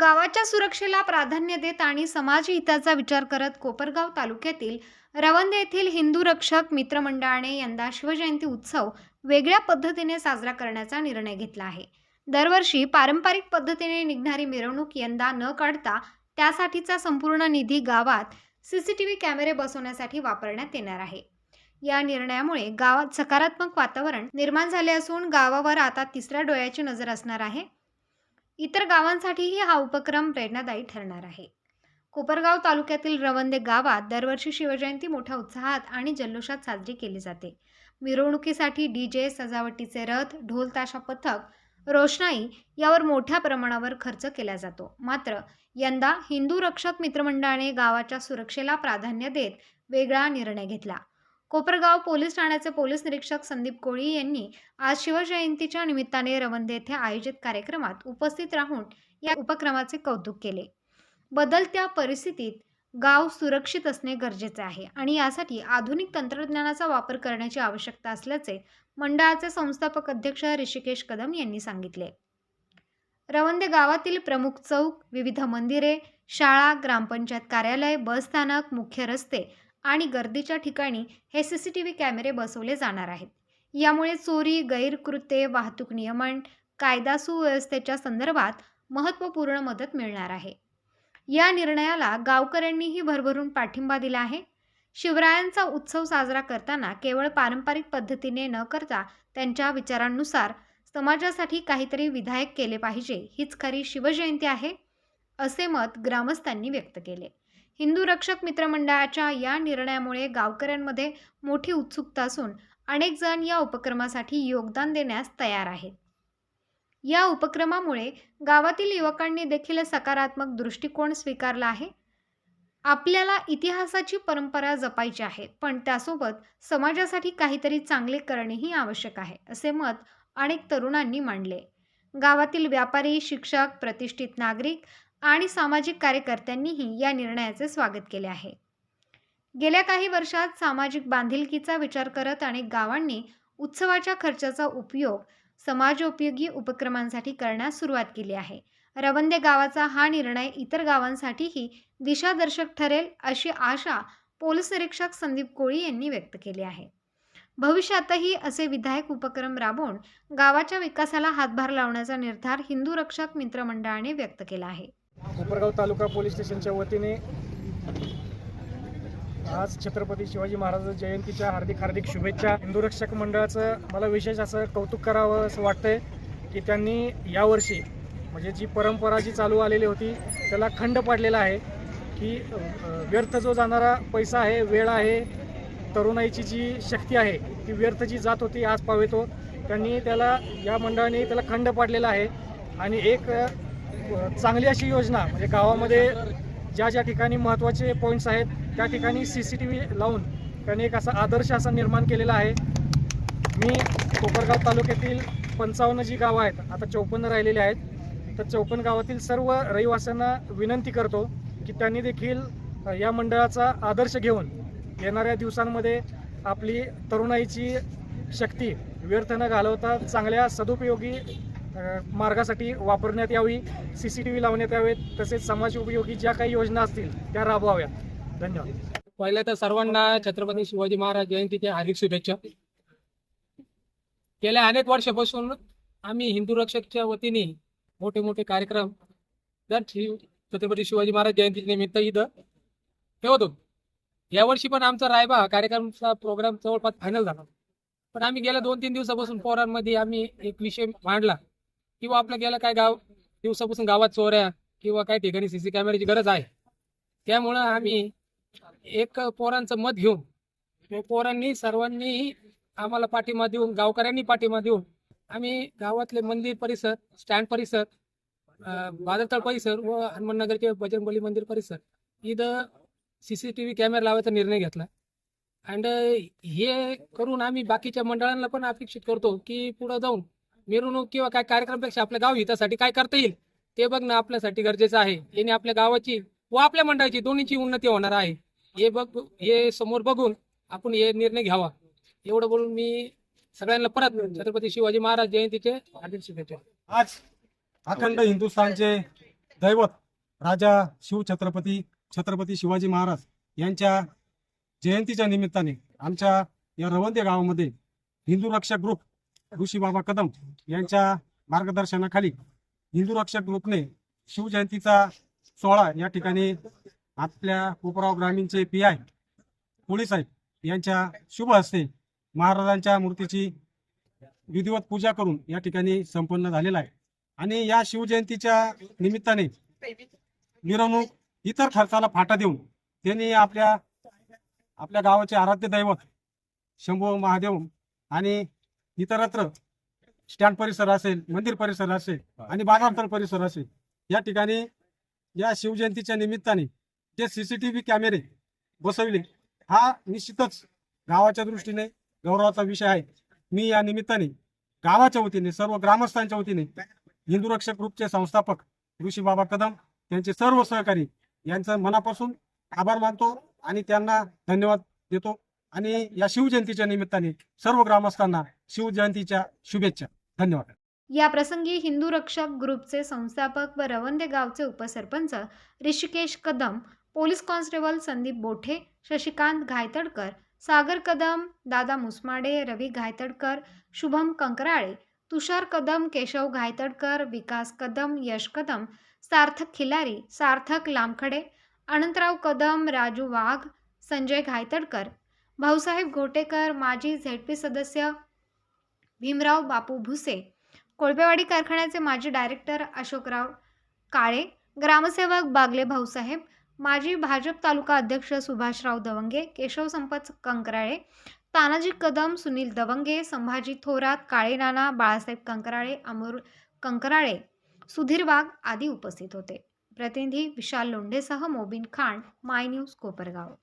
गावाच्या सुरक्षेला प्राधान्य देत आणि समाजहिताचा विचार करत कोपरगाव तालुक्यातील रवंदे येथील हिंदू रक्षक मित्रमंडळाने यंदा शिवजयंती उत्सव वेगळ्या पद्धतीने साजरा करण्याचा निर्णय घेतला आहे. दरवर्षी पारंपरिक पद्धतीने निघणारी मिरवणूक यंदा न काढता त्यासाठीचा संपूर्ण निधी गावात सीसीटीव्ही कॅमेरे बसवण्यासाठी वापरण्यात येणार आहे. या निर्णयामुळे गावात सकारात्मक वातावरण निर्माण झाले असून गावावर आता तिसऱ्या डोळ्याची नजर असणार आहे. इतर गावांसाठीही हा उपक्रम प्रेरणादायी ठरणार आहे. कोपरगाव तालुक्यातील रवंदे गावात दरवर्षी शिवजयंती मोठ्या उत्साहात आणि जल्लोषात साजरी केली जाते. मिरवणुकीसाठी डी जे सजावटीचे रथ ढोल ताशा पथक रोषणाई यावर मोठ्या प्रमाणावर खर्च केला जातो. मात्र यंदा हिंदू रक्षक मित्रमंडळाने गावाच्या सुरक्षेला प्राधान्य देत वेगळा निर्णय घेतला. कोपरगाव पोलीस ठाण्याचे पोलीस निरीक्षक संदीप कोळी यांनी आज शिवजयंतीच्या निमित्ताने रवंदे येथे आयोजित कार्यक्रमात उपस्थित राहून या उपक्रमाचे कौतुक केले. बदलत्या परिस्थितीत गाव सुरक्षित असणे गरजेचे आहे आणि यासाठी आधुनिक तंत्रज्ञानाचा वापर करण्याची आवश्यकता असल्याचे मंडळाचे संस्थापक अध्यक्ष ऋषिकेश कदम यांनी सांगितले. रवंदे गावातील प्रमुख चौक विविध मंदिरे शाळा ग्रामपंचायत कार्यालय बसस्थानक मुख्य रस्ते आणि गर्दीच्या ठिकाणी हे सी सी टी व्ही कॅमेरे बसवले जाणार आहेत. यामुळे चोरी गैरकृत्ये वाहतूक नियमन कायदा सुव्यवस्थेच्या संदर्भात महत्त्वपूर्ण मदत मिळणार आहे. या निर्णयाला गावकऱ्यांनीही भरभरून पाठिंबा दिला आहे. शिवरायांचा उत्सव साजरा करताना केवळ पारंपरिक पद्धतीने न करता त्यांच्या विचारांनुसार समाजासाठी काहीतरी विधायक केले पाहिजे हीच खरी शिवजयंती आहे असे मत ग्रामस्थांनी व्यक्त केले. हिंदू रक्षक मित्रमंडळाच्या या निर्णयामुळे गावकऱ्यांमध्ये मोठी उत्सुकता असून अनेक जण या उपक्रमासाठी योगदान देण्यास तयार आहेत. या उपक्रमामुळे गावातील युवकांनी देखील सकारात्मक दृष्टिकोन स्वीकारला आहे. आपल्याला इतिहासाची परंपरा जपायची आहे पण त्यासोबत समाजासाठी काहीतरी चांगले करणेही आवश्यक आहे असे मत अनेक तरुणांनी मांडले. गावातील व्यापारी शिक्षक प्रतिष्ठित नागरिक आणि सामाजिक कार्यकर्त्यांनीही या निर्णयाचे स्वागत केले आहे. गेल्या काही वर्षात सामाजिक बांधिलकीचा विचार करत अनेक गावांनी उत्सवाच्या खर्चाचा उपयोग समाजोपयोगी उपक्रमांसाठी करण्यास सुरुवात केली आहे. रवंदे गावाचा हा निर्णय इतर गावांसाठीही दिशादर्शक ठरेल अशी आशा पोलीस निरीक्षक संदीप कोळी यांनी व्यक्त केली आहे. भविष्यातही असे विधायक उपक्रम राबवून गावाच्या विकासाला हातभार लावण्याचा निर्धार हिंदू रक्षक मित्रमंडळाने व्यक्त केला आहे. कोपरगाव तालुका पोलीस स्टेशनच्या वतीने आज छत्रपती शिवाजी महाराज जयंतीच्या हार्दिक हार्दिक शुभेच्छा. हिंदू रक्षक मंडळाचं मला विशेष असं कौतुक करावं असं वाटतंय की त्यांनी यावर्षी म्हणजे जी परंपरा जी चालू आलेली होती त्याला खंड पाडलेला आहे की व्यर्थ जो जाणारा पैसा आहे वेळ आहे तरुणाईची जी शक्ती आहे ती व्यर्थ जी जात होती आज पावेतो त्यांनी त्याला या मंडळाने त्याला खंड पाडलेला आहे. आणि एक चांगली अशी योजना म्हणजे गावामध्ये ज्या ज्या ठिकाणी महत्त्वाचे पॉईंट्स आहेत त्या ठिकाणी सी सी टी व्ही लावून त्यांनी एक असा आदर्श असा निर्माण केलेला आहे. मी कोपरगाव तालुक्यातील पंचावन्न जी गावं आहेत आता चौपन्न राहिलेली आहेत तर चौपन्न गावातील सर्व रहिवाशांना विनंती करतो की त्यांनी देखील या मंडळाचा आदर्श घेऊन येणाऱ्या दिवसांमध्ये आपली तरुणाईची शक्ती व्यर्थ न घालवता चांगल्या सदुपयोगी मार्गासाठी वापरण्यात यावी सी सी टी व्ही लावण्यात यावेत तसेच समाज उपयोगी ज्या काही योजना असतील त्या राबवाव्यात. धन्यवाद. पहिल्या तर सर्वांना छत्रपती शिवाजी महाराज जयंतीच्या हार्दिक शुभेच्छा. गेल्या अनेक वर्षापासून आम्ही हिंदू रक्षकच्या वतीने मोठे मोठे कार्यक्रम दर छत्रपती शिवाजी महाराज जयंती निमित्त इथं ठेवतो. यावर्षी पण आमचा रायबा कार्यक्रमचा प्रोग्राम जवळपास फायनल झाला. पण आम्ही गेल्या दोन तीन दिवसापासून पोरांमध्ये आम्ही एक विषय मांडला. किंवा आपल्या गेल्या काय गाव दिवसापासून गावात चोऱ्या किंवा काही ठिकाणी सीसी कॅमेऱ्याची गरज आहे. त्यामुळं आम्ही एक पोरांचं मत घेऊन पोरांनी सर्वांनी आम्हाला पाठिंबा देऊन गावकऱ्यांनी पाठिंबा देऊन आम्ही गावातले मंदिर परिसर स्टँड परिसर बाजारतळ परिसर व हनुमाननगरचे बजरंगबली मंदिर परिसर इथं C C T V camera लावायचा निर्णय घेतला. अँड हे करून आम्ही बाकीच्या मंडळांना पण अपेक्षित करतो की पुढं जाऊन मिरवणूक किंवा काय कार्यक्रमापेक्षा आपल्या गाव हितासाठी काय करता येईल ते बघणं आपल्यासाठी गरजेचं आहे. याने आपल्या गावाची व आपल्या मंडळाची दोन्हीची उन्नती होणार आहे. हे बघ हे समोर बघून आपण हे निर्णय घ्यावा. एवढं बोलून मी सगळ्यांना परत छत्रपती शिवाजी महाराज जयंतीचे हार्दिक शुभेच्छा. आज अखंड हिंदुस्थानचे दैवत राजा शिवछत्रपती छत्रपती शिवाजी महाराज यांच्या जयंतीच्या निमित्ताने आमच्या या रवंदे गावामध्ये हिंदू रक्षक ग्रुप ऋषी बाबा कदम यांच्या मार्गदर्शनाखाली हिंदू रक्षक ग्रुपने शिवजयंतीचा सोहळा या ठिकाणी आपल्या कोपराव ग्रामीणचे पी आय कोळी साहेब यांच्या शुभ हस्ते महाराजांच्या मूर्तीची विधिवत पूजा करून या ठिकाणी संपन्न झालेला आहे. आणि या शिवजयंतीच्या निमित्ताने मिरवणूक इतर खर्चाला फाटा देऊन त्यांनी आपल्या आपल्या गावाचे आराध्य दैवत शंभू महादेव आणि इतरत्र स्टँड परिसर असेल मंदिर परिसर असेल आणि बाजारतळ परिसर असेल या ठिकाणी या शिवजयंतीच्या निमित्ताने जे सीसीटीव्ही कॅमेरे बसविले हा निश्चितच गावाच्या दृष्टीने गौरवाचा विषय आहे. मी या निमित्ताने गावाच्या वतीने सर्व ग्रामस्थांच्या वतीने हिंदू रक्षक ग्रुपचे संस्थापक ऋषी बाबा कदम त्यांचे सर्व सहकारी यांचं मनापासून आभार मानतो आणि त्यांना धन्यवाद देतो. आणि या शिवजयंतीच्या निमित्ताने सर्व ग्रामस्थांना शिवजयंतीच्या शुभेच्छा. धन्यवाद. या प्रसंगी हिंदू रक्षक ग्रुपचे संस्थापक व रवंदे गावचे उपसरपंच ऋषिकेश कदम पोलीस कॉन्स्टेबल संदीप बोठे शशिकांत घायतडकर सागर कदम दादा मुसमाडे रवी घायतडकर शुभम कंकराळे तुषार कदम केशव घायतडकर विकास कदम यश कदम सार्थक खिलारी सार्थक लामखडे अनंतराव कदम राजू वाघ संजय घायतडकर भाऊसाहेब घोटेकर माजी झेडपी सदस्य भीमराव बापू भुसे कोळपेवाडी कारखान्याचे माजी डायरेक्टर अशोकराव काळे ग्रामसेवक बागले भाऊसाहेब माजी भाजप तालुका अध्यक्ष सुभाषराव दवंगे केशव संपत कंकराळे तानाजी कदम सुनील दवंगे संभाजी थोरात काळे नाना बाळासाहेब कंकराळे अमोल कंकराळे सुधीर वाघ आदी उपस्थित होते. प्रतिनिधी विशाल लोंढेसह मोबिन खान माय न्यूज कोपरगाव.